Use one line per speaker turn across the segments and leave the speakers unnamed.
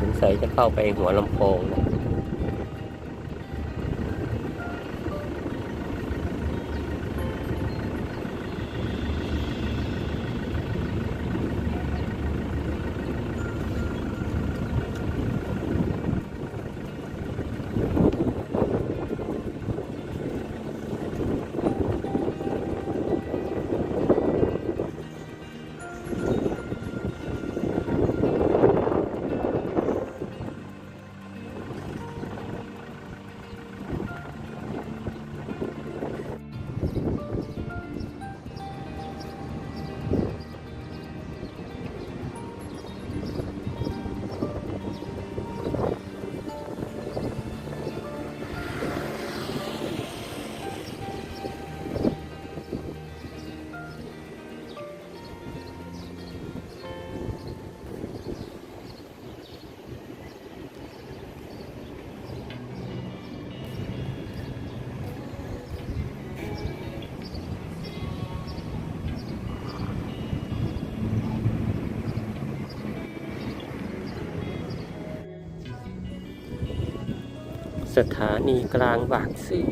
สงสัยจะเข้าไปหัวลำโพงนะ สถานีกลางบางซื่อ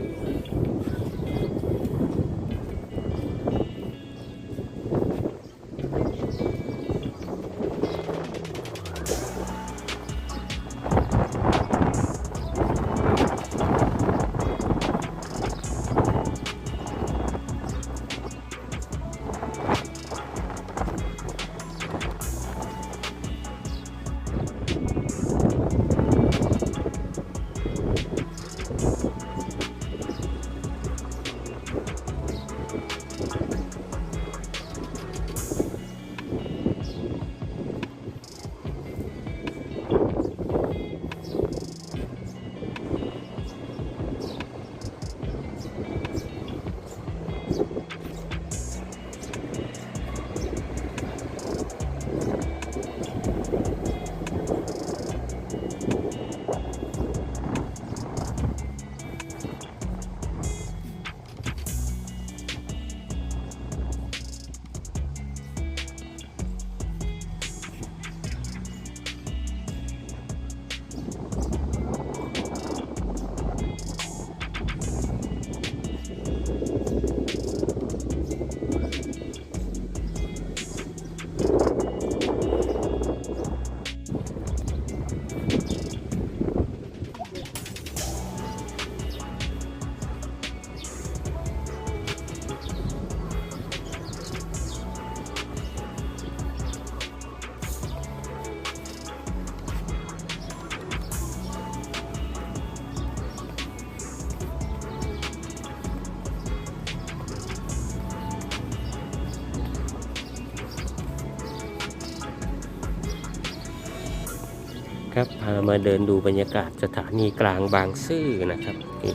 ครับพามาเดินดูบรรยากาศสถานีกลางบางซื่อนะครับนี่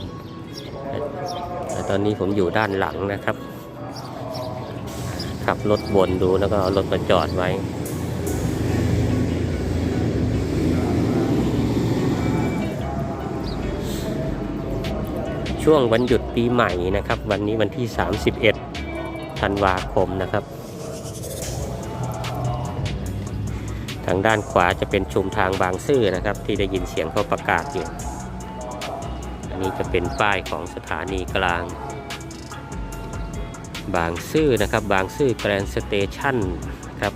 แต่ตอนนี้ผมอยู่ด้านหลังนะครับ ขับรถวนดูแล้วก็เอารถมาจอดไว้ ช่วงวันหยุดปีใหม่นะครับ วันนี้วันที่ 31ธันวาคมนะครับางด้านขวาจะเป็นชุมทางบางซื่อนะครับ ที่ได้ยินเสียงเขาประกาศอยู่ อันนี้จะเป็นป้ายของสถานีกลาง บางซื่อนะครับบางซื่อแกรนสเตชันครับ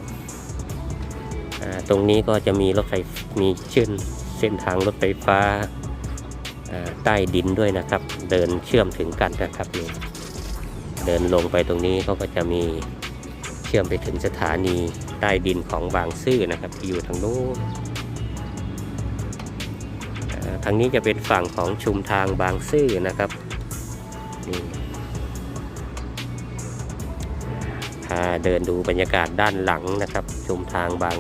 ตรงนี้ก็จะมีรถไฟมีเช่นเส้นทางรถไฟฟ้าใต้ดินด้วยนะครับ เดินเชื่อมถึงกันนะครับนี่เดินลงไปตรงนี้เขาก็จะมี ชื่อมไปถึงสถานีใต้ดินของบางซื่อนะครับ ที่อยู่ทางโน้นทางนี้จะเป็นฝั่งของชุมทางบางซื่อนะครับนี่พาเดินดูบรรยากาศด้านหลังนะครับ ชุมทางบาง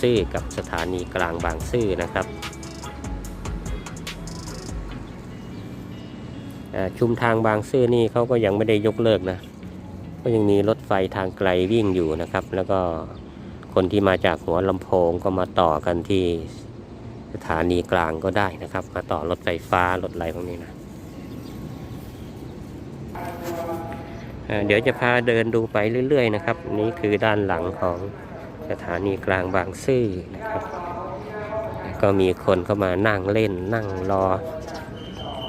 ซื่อกับสถานีกลางบางซื่อนะครับชุมทางบางซื่อนี่เขาก็ยังไม่ได้ยกเลิกนะ ก็ยังมีรถไฟทางไกลวิ่งอยู่นะครับ แล้วก็คนที่มาจากหัวลำโพงก็มาต่อกันที่สถานีกลางก็ได้นะครับ มาต่อรถไฟฟ้ารถอะไรพวกนี้นะเดี๋ยวจะพาเดินดูไปเรื่อย ๆ นะครับ นี่คือด้านหลังของสถานีกลางบางซื่อนะครับ ก็มีคนเข้ามานั่งเล่นนั่งรอ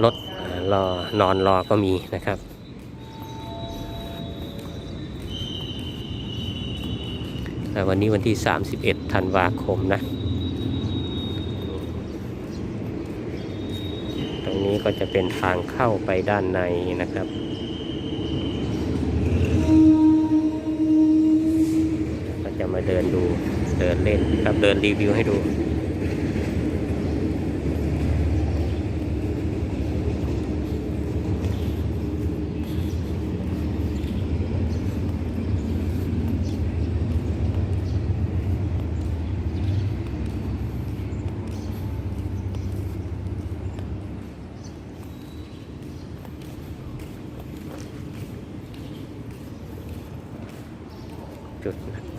รถรอนอนรอก็มีนะครับ วันนี้วันที่ 31 ธันวาคมนะ ตรงนี้ก็จะเป็นทางเข้าไปด้านในนะครับก็จะมาเดินดูเดินเล่นครับเดินรีวิวให้ดู จุ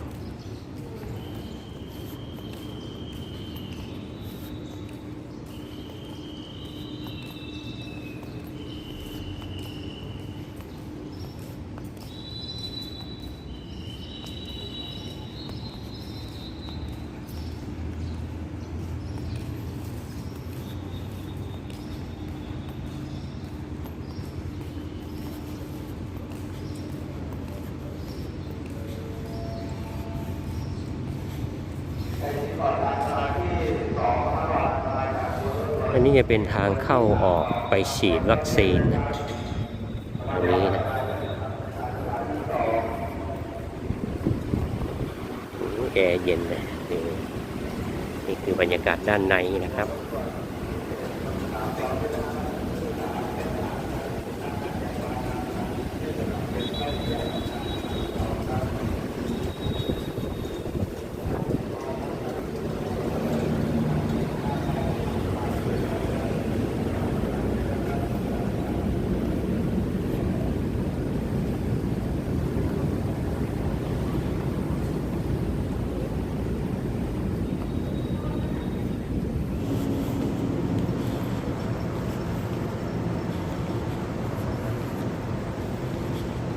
อันนี้จะเป็นทางเข้าออกไปฉีดวัคซีนนะตรงนี้นะแอร์เย็นเลยนี่นี่คือบรรยากาศด้านในนะครับ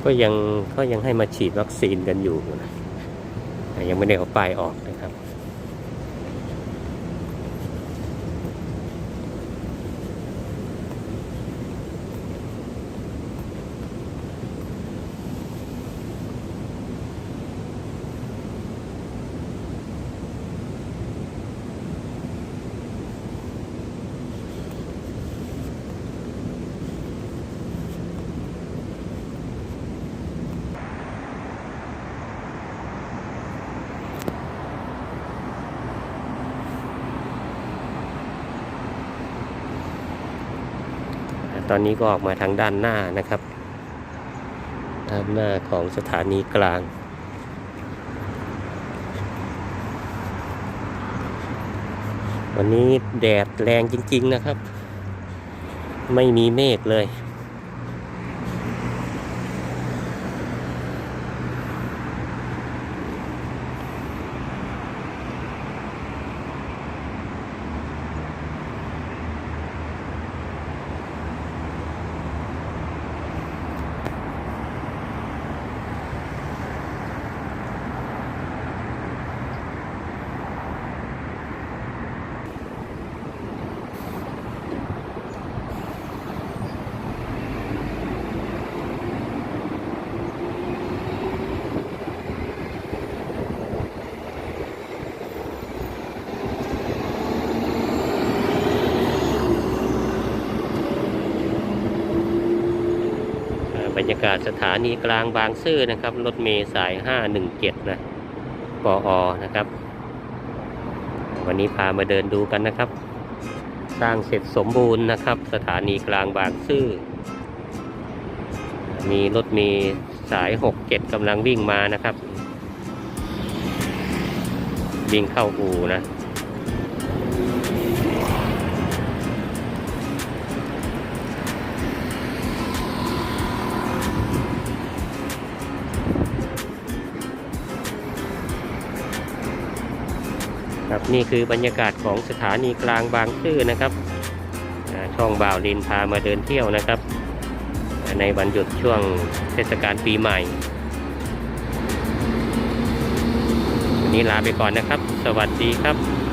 ก็ยังก็ยังให้มาฉีดวัคซีนกันอยู่นะยังไม่ได้เอาป้ายออกนะครับ ตอนนี้ก็ออกมาทางด้านหน้านะครับ ด้านหน้าของสถานีกลาง วันนี้แดดแรงจริง ๆนะครับ ไม่มีเมฆเลย กาศสถานีกลางบางซื่อนะครับ รถเมล์สาย 517 นะปออนะครับ วันนี้พามาเดินดูกันนะครับ สร้างเสร็จสมบูรณ์นะครับ สถานีกลางบางซื่อ มีรถเมล์สาย 67กำลังวิ่งมานะครับ วิ่งเข้าอู่นะ ครับนี่คือบรรยากาศของสถานีกลางบางซื่อนะครับช่องบ่าวลินพามาเดินเที่ยวนะครับ ในวันหยุดช่วงเทศกาลปีใหม่วันนี้ลาไปก่อนนะครับ สวัสดีครับ